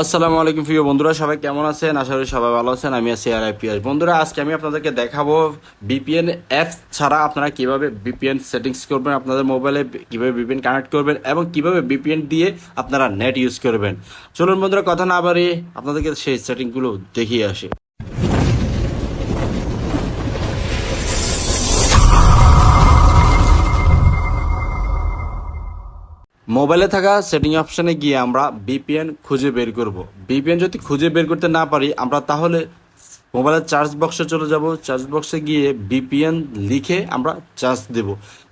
আসসালামু আলাইকুম প্রিয় বন্ধুরা, সবাই কেমন আছেন? আশা করি সবাই ভালো আছেন, আমি আছি আর আইপিএস বন্ধুরা, আজকে আমি আপনাদেরকে দেখাবো বিপিএন অ্যাপ ছাড়া আপনারা কীভাবে বিপিএন সেটিংস করবেন, আপনাদের মোবাইলে কীভাবে বিপিএন কানেক্ট করবেন এবং কীভাবে বিপিএন দিয়ে আপনারা নেট ইউজ করবেন। চলুন বন্ধুরা, কথা না বাড়িয়ে আপনাদেরকে সেই সেটিংগুলো দেখিয়ে আসি। মোবাইলে থাকা সেটিং অপশানে গিয়ে আমরা বিপিএন খুঁজে বের করব। বিপিএন যদি খুঁজে বের করতে না পারি, আমরা তাহলে মোবাইলের চার্জ বক্সে চলে যাব। চার্জ বক্সে গিয়ে বিপিএন লিখে আমরা চার্জ দেব।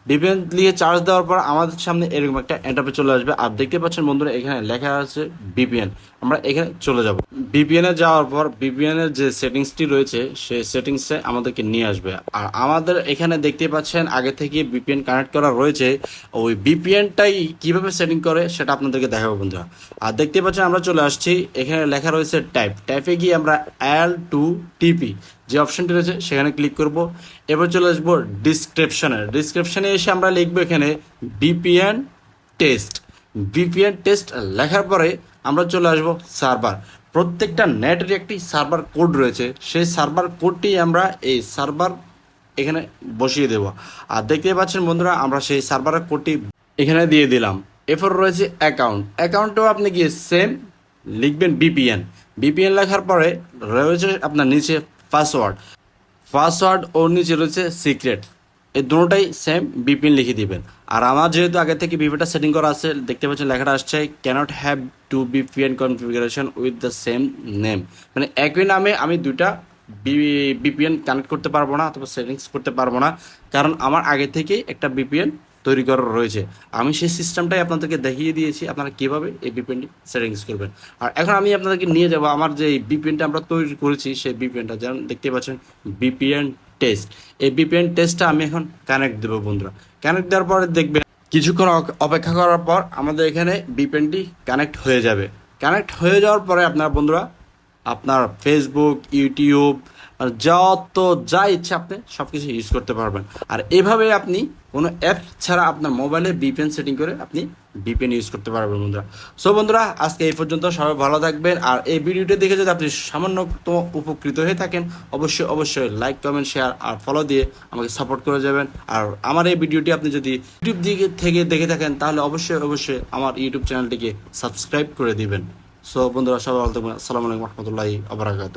বিপিএন লিখে চার্জ দেওয়ার পর আমাদের সামনে এরকম একটা এন্টারপে চলে আসবে। আর দেখতে পাচ্ছেন বন্ধুরা, এখানে লেখা আছে বিপিএন আমরা এখানে চলে যাব। বিপিএন এ যাওয়ার পর বিপিএন এর যে সেটিংসটি রয়েছে, সেই সেটিংসে আমাদেরকে নিয়ে আসবে। আর আমাদের এখানে দেখতে পাচ্ছেন, আগে থেকে বিপিএন কানেক্ট করা রয়েছে। ওই বিপিএনটাই কীভাবে সেটিং করে, সেটা আপনাদেরকে দেখাবো বন্ধুরা। আর দেখতে পাচ্ছেন, আমরা চলে আসছি। এখানে লেখা রয়েছে টাইপ টাইপে গিয়ে আমরা এল টু টিপি যে অপশনটি রয়েছে, সেখানে ক্লিক করব। এবার চলে আসব ডিসক্রিপশনে ডিসক্রিপশনে এসে আমরা লিখব এখানে বিপিএন টেস্ট বিপিএন টেস্ট লেখার পরে আমরা চলে আসব সার্ভার প্রত্যেকটা নেটের একটি সার্ভার কোড রয়েছে। সেই সার্ভার কোডটি আমরা এই সার্ভার এখানে বসিয়ে দেব। আর দেখতে পাচ্ছেন বন্ধুরা, আমরা সেই সার্ভারের কোডটি এখানে দিয়ে দিলাম। এরপর রয়েছে অ্যাকাউন্ট অ্যাকাউন্টেও আপনি গিয়ে সেম লিখবেন বিপিএন বিপিএন লেখার পরে রয়েছে আপনার নিচে পাসওয়ার্ড। পাসওয়ার্ড ওর নিচে রয়েছে সিক্রেট। এই দুটোটাই সেম বিপিন লিখে দিবেন। আর আমার যেহেতু আগে থেকে বিপিএনটা সেটিং করা আছে, দেখতে পাচ্ছেন লেখাটা আসছে can't have two VPN configuration with the same name মানে একই নামে আমি দুইটা বিপিএন কানেক্ট করতে পারব না, অথবা সেটিংস করতে পারব না। কারণ আমার আগে থেকেই একটা বিপিএন তৈরি করা রয়েছে। আমি সেই সিস্টেমটাই আপনাদেরকে দেখিয়ে দিয়েছি, আপনারা কীভাবে এই বিপিএনটি সেটিংস করবেন। আর এখন আমি আপনাদেরকে নিয়ে যাব, আমার যে বিপিএনটা আমরা তৈরি করেছি, সেই বিপিএনটা যেমন দেখতে পাচ্ছেন বিপিএন টেস্ট এই বিপিএন টেস্টটা আমি এখন কানেক্ট দেবো বন্ধুরা। কানেক্ট দেওয়ার পরে দেখবেন, কিছুক্ষণ অপেক্ষা করার পর আমাদের এখানে বিপিএনটি কানেক্ট হয়ে যাবে। কানেক্ট হয়ে যাওয়ার পরে আপনার বন্ধুরা, আপনার ফেসবুক ইউটিউব যত যা ইচ্ছে আপনি সব কিছু ইউজ করতে পারবেন। আর এভাবে আপনি কোনো অ্যাপ ছাড়া আপনার মোবাইলে বিপিএন সেটিং করে আপনি বিপিএন ইউজ করতে পারবেন বন্ধুরা। সো বন্ধুরা, আজকে এই পর্যন্ত সবাই ভালো থাকবেন। আর এই ভিডিওটি দেখে যদি আপনি সামান্যতম উপকৃত হয়ে থাকেন, অবশ্যই অবশ্যই লাইক কমেন্ট শেয়ার আর ফলো দিয়ে আমাকে সাপোর্ট করে যাবেন। আর আমার এই ভিডিওটি আপনি যদি ইউটিউব দিকে থেকে দেখে থাকেন, তাহলে অবশ্যই অবশ্যই আমার ইউটিউব চ্যানেলটিকে সাবস্ক্রাইব করে দিবেন। সো বন্ধুরা, সবাই ভালো থাকবেন। আসসালামু আলাইকুম রহমতুল্লাহি আবরাকাত